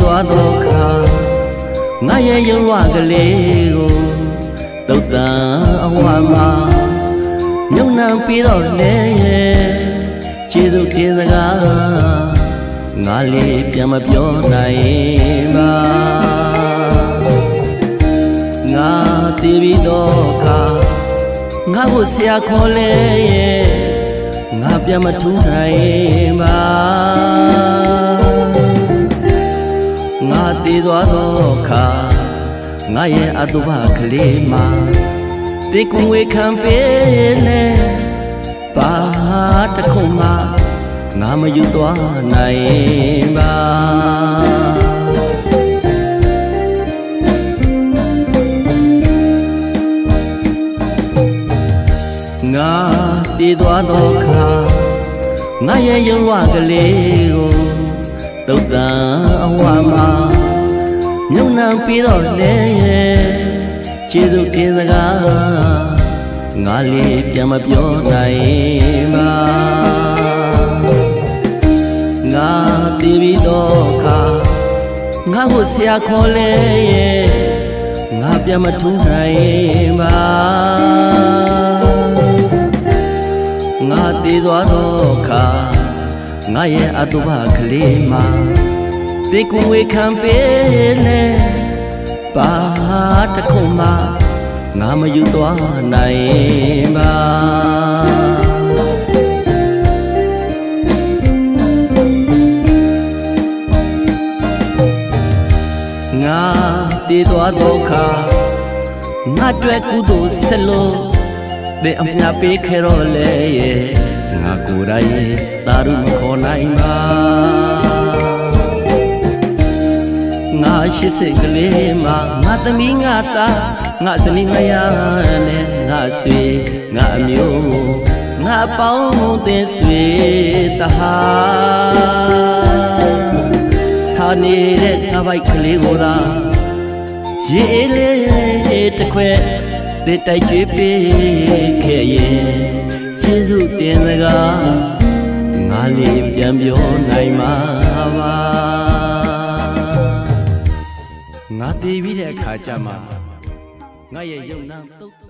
သွားတော့ခါငါရဲ့ရုံဝကလေးကိုတုတ်တန်အဝါမှာမြုံနှံပြီးတော့လေခြေသူတင်စကားငါလေးပြန်မပြောနိုင်ပါငါတည်ပြီးတော့ခါငါကိုဆရာခေါ်လေငါပြန်မထူးနိုင်ပါငါ တည်သွားသောအခါငါရဲ့အတုပကလေးမှာတေကွန်ဝေခံပေးလေဘာတစ်ခုမှငါမယူသွားနိုင်ပါငါတည်သွားသောအခါငါရဲ့ရုံဝကလေးကိုတုတ်တန်အဝါမှာမြုံနှံ ပြီးတော့လေခြေသူတင်စကားငါလေးပြန်မပြောနိုင်ပါငါတည်ပြီးတော့ခါငါကိုဆရာခေါ်လေငါပြန်မထူးနိုင်ပါငါတည်သွားတော့ခါငါရဲ့အတုပကလေးမှာတေကွန်ဝေခံပေးလေ ဘာတစ်ခုမှငါမယူသွားနိုင်ပါငါတည်သွားတော့ခါငါတွေ့ကုသိုလ်ဆက်လို့တဲ့အမြပေးခဲ့တော့လေရဲ့ငါကိုယ်တိုင်သာရုမခေါ်နိုင်ပါ ငါရှိစိတ်ကလေးမှာငါသမီးငါသားငါဇနီးမယားနဲ့ငါဆွေငါအမျိုးငါပေါင်းတဲ့ဆွေတဟာစာနေတဲ့ငါဘိုက်ကလေးကိုသာရေးလေးတစ်ခွဲတစ်တိုက်ကြွေးပေးခဲ့ရဲ့ကျေးဇူးတင်စကားငါလေးပြန်ပြောနိုင်မှာ ငါတည်ပြီးတဲ့အခါကျမှငါရဲ့ယုံနာသုတ်တံ